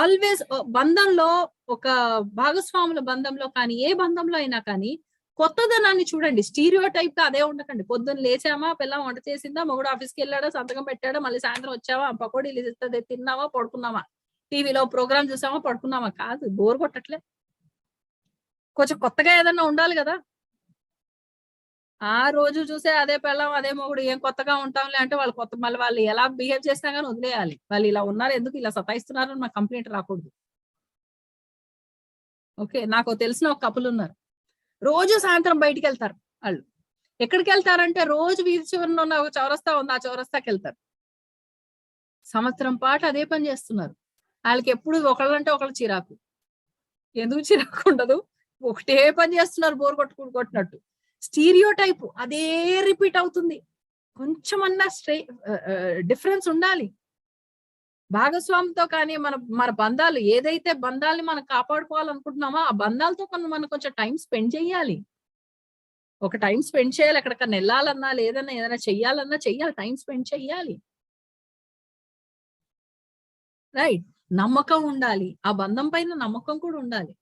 Always uh, బంధంలో ఒక భాగస్వాముల బంధంలో కానీ ఏ బంధంలో అయినా కానీ కొత్తదనాన్ని చూడండి. స్టీరియో టైప్గా అదే ఉండకండి. పొద్దున్న లేచామా పిల్లం వంట చేసిందా మొగుడు ఆఫీస్కి వెళ్ళాడా సంతకం పెట్టాడా మళ్ళీ సాయంత్రం వచ్చావా పకోడీలు ఇస్తుంది తిన్నావా పడుకున్నావా? టీవీలో ప్రోగ్రామ్ చూసామా పడుకున్నావా? కాదు బోర్ కొట్టట్లే. కొంచెం కొత్తగా ఏదన్నా ఉండాలి కదా. ఆ రోజు చూసే అదే పెళ్ళం అదే మొగుడు ఏం కొత్తగా ఉంటాంలే అంటే వాళ్ళు కొత్త మళ్ళీ వాళ్ళు ఎలా బిహేవ్ చేసినా కానీ వదిలేయాలి. వాళ్ళు ఇలా ఉన్నారు ఎందుకు ఇలా సతాయిస్తున్నారు అని మా కంప్లైంట్ రాకూడదు. ఓకే నాకు తెలిసిన ఒక కపులు ఉన్నారు. రోజు సాయంత్రం బయటికి వెళ్తారు వాళ్ళు. ఎక్కడికి వెళ్తారంటే రోజు వీధి చివరిన ఉన్న ఒక చౌరస్తా ఉంది ఆ చౌరస్తాకి వెళ్తారు. సంవత్సరం పాటు అదే పని చేస్తున్నారు. వాళ్ళకి ఎప్పుడు ఒకళ్ళంటే ఒకళ్ళు చిరాకు. ఎందుకు చిరాకు ఉండదు? ఒకటే పని చేస్తున్నారు బోర్ కొట్టుకుంటున్నట్టు కొట్టినట్టు. స్టీరియో టైప్ అదే రిపీట్ అవుతుంది. కొంచెమన్నా స్ట్రే డిఫరెన్స్ ఉండాలి. భాగస్వామితో కానీ మన మన బంధాలు ఏదైతే బంధాలని మనం కాపాడుకోవాలనుకుంటున్నామో ఆ బంధాలతో కొన్ని మనం కొంచెం టైం స్పెండ్ చేయాలి. ఒక టైం స్పెండ్ చేయాలి ఎక్కడికన్నా వెళ్ళాలన్నా లేదన్నా ఏదైనా చెయ్యాలన్నా చెయ్యాలి టైం స్పెండ్ చెయ్యాలి. రైట్. నమ్మకం ఉండాలి. ఆ బంధం పైన నమ్మకం కూడా ఉండాలి.